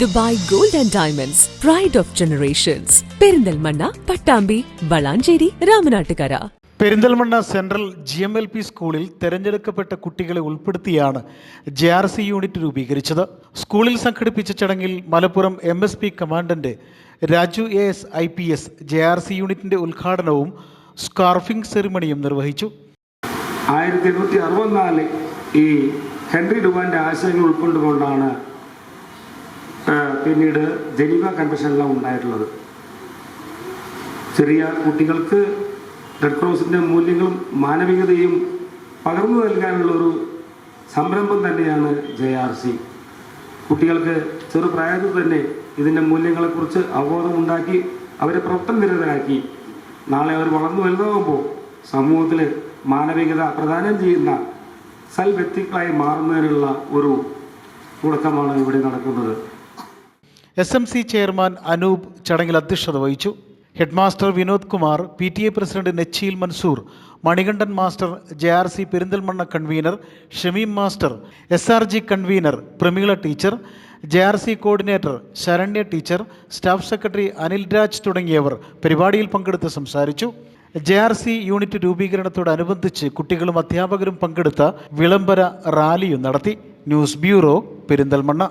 Dubai gold and diamonds pride of generations Perinthalmanna Pattambi Valanchery Ramanattukara. Perinthalmanna central G M L P സ്കൂളിൽ തെരഞ്ഞെടുക്കപ്പെട്ട കുട്ടികളെ ഉൾപ്പെടുത്തിയാണ് J R C unit രൂപീകരിച്ചത്. സ്കൂളിൽ സംഘടിപ്പിച്ച ചടങ്ങിൽ Malappuram M S P commandant Raju A S I P S J R C യൂണിറ്റിന്റെ ഉദ്ഘാടനവും സ്കാർഫിംഗ് സെറിമണിയും നിർവഹിച്ചു. ആയിരത്തി എണ്ണൂറ്റി അറുപത്തിനാല് ഈ ഹെൻറി ഡുബാന്റെ ആശയങ്ങൾ ഉൾക്കൊണ്ടുകൊണ്ടാണ് പിന്നീട് ജനീവ കൺവെൻഷനിലാണ് ഉണ്ടായിട്ടുള്ളത്. ചെറിയ കുട്ടികൾക്ക് റെഡ് ക്രോസിന്റെ മൂല്യങ്ങളും മാനവികതയും പകർന്നു നൽകാനുള്ള ഒരു സംരംഭം തന്നെയാണ് ജെ ആർ സി കുട്ടികൾക്ക് ചെറുപ്രായത്തിൽ തന്നെ ഇതിന്റെ മൂല്യങ്ങളെക്കുറിച്ച് അവബോധമുണ്ടാക്കി അവരെ പ്രവർത്തനനിരതരാക്കി നാളെ അവർ വളർന്നു വലുതാകുമ്പോൾ സമൂഹത്തിൽ മാനവികത പ്രദാനം ചെയ്യുന്ന സൽ വ്യക്തികളായി മാറുന്നതിനുള്ള ഒരു തുടക്കമാണ് ഇവിടെ നടക്കുന്നത്. S M C chairman Anoop ചടങ്ങിൽ അധ്യക്ഷത വഹിച്ചു. Headmaster Vinod Kumar P T A president Nechiyil Mansoor Manikandan master J R C Perinthalmanna convener Shameem master S R G convener Prameela teacher J R C coordinator Saranya teacher staff secretary Anil Raj തുടങ്ങിയവർ പരിപാടിയിൽ പങ്കെടുത്ത് സംസാരിച്ചു. J R C unit രൂപീകരണത്തോടനുബന്ധിച്ച് കുട്ടികളും അധ്യാപകരും പങ്കെടുത്ത വിളംബര റാലിയും നടത്തി. News bureau Perinthalmanna.